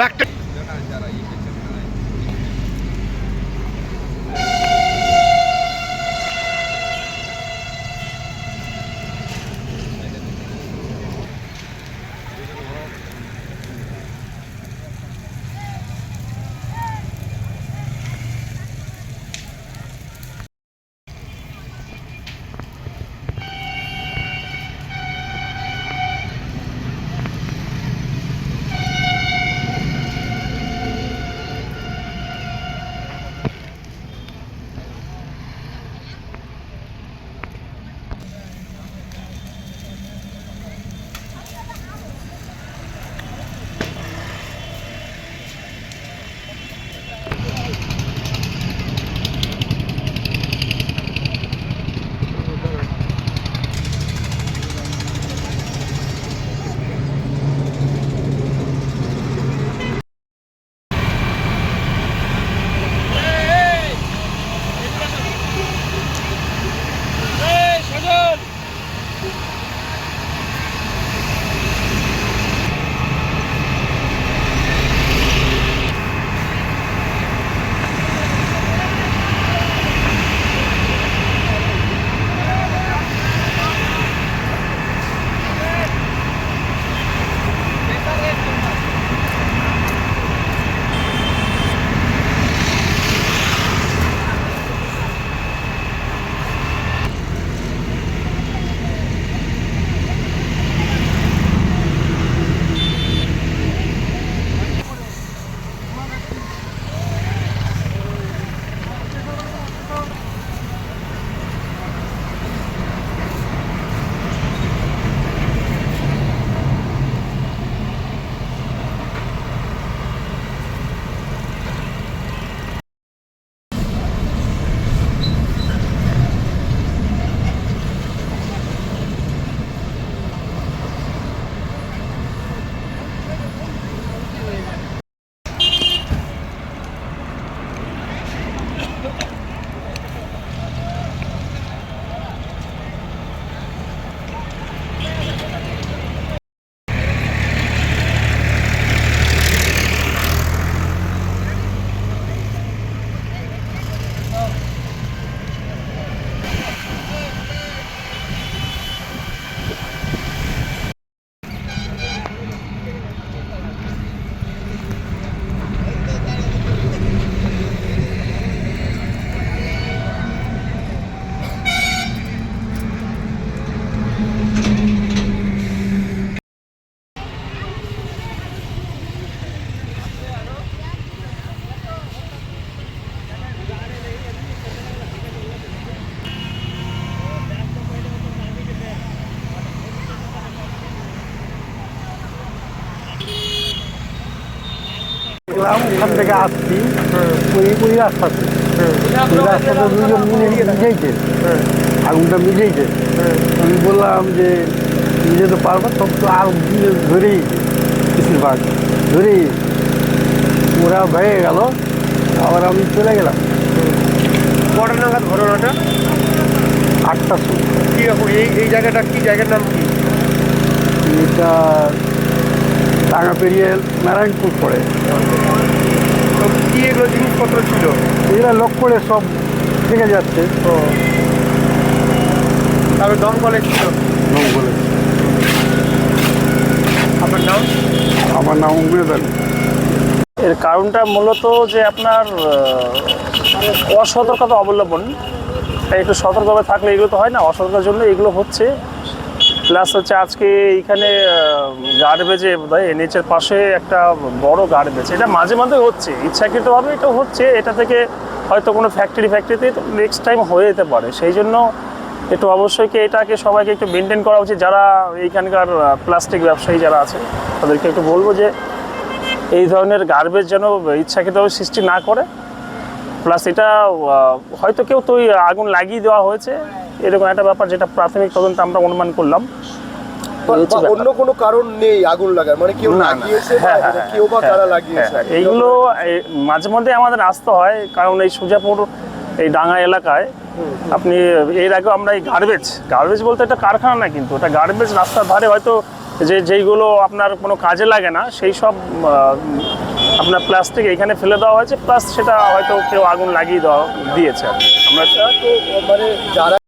একটা দেখলাম ওখান থেকে আসছি। ওই ওই রাস্তাতে। ওই রাস্তাতে দুজন মিলে মিজেইছে আগুনটা মিজেইছে আমি বললাম যে নিজে তো পারব সব তো দিয়ে ধরেই বেশিরভাগ ধরেই ওরা ভেঙে গেল আবার আমি চলে গেলাম। কটা নাগাদ ঘটনাটা? আটটার সময়। কি রকম? এই এই জায়গাটা কি? জায়গার নাম কি? এটা টাঙ্গা পেরিয়ে নারায়ণপুর পড়ে। তো কি এগুলো জিনিসপত্র ছিল? এরা লক করে সব থেকে যাচ্ছে। তো তারপরে দমকলে ছিল? জঙ্গলে আপনার নাম? আমার নাম উমেদ আলী। এর কারণটা মূলত যে আপনার অসতর্কতা অবলম্বন। তাই একটু সতর্কভাবে থাকলে এগুলো তো হয় না অসতর্কতার জন্য এগুলো হচ্ছে। প্লাস হচ্ছে আজকে এইখানে গার্বেজে বোধহয় এনএচের পাশে একটা বড় গার্বেজ এটা মাঝে মাঝে হচ্ছে, ইচ্ছাকৃতভাবে এটা হচ্ছে, এটা থেকে হয়তো কোনো ফ্যাক্টরি ফ্যাক্টরিতে নেক্সট টাইম হয়ে যেতে পারে। সেই জন্য একটু অবশ্যই কি এটাকে সবাইকে একটু মেনটেন করা উচিত। যারা এইখানকার প্লাস্টিক ব্যবসায়ী যারা আছে, তাদেরকে একটু বলব যে এই ধরনের গার্বেজ যেন ইচ্ছাকৃতভাবে সৃষ্টি না করে। প্লাস এটা হয়তো কেউ তো আগুন লাগিয়ে দেওয়া হয়েছে। এরকম একটা ব্যাপার যেটা প্রাথমিক তদন্ত আমরা অনুমান করলাম। অন্য কোনো কারণ নেই আগুন লাগার মানে কেউ। লাগিয়েছে হ্যাঁ, হ্যাঁ, এটা কেউ বা হ্যাঁ, কারা লাগিয়েছে এইগুলো মাঝে মধ্যে আমাদের আসতে হয় কারণ এই সুজাপুর এই ডাঙ্গা এলাকায় আপনি এর আগে আমরা এই গার্বেজ গার্বেজ বলতে এটা কারখানা না কিন্তু এটা গার্বেজ রাস্তার ধারে হয়তো যে যেইগুলো আপনার কোনো কাজে লাগে না সেই সব আপনার প্লাস্টিক এখানে ফেলে দেওয়া হয়েছে প্লাস সেটা হয়তো কেউ আগুন লাগিয়ে দেওয়া দিয়েছে। আমরা তো মানে যারা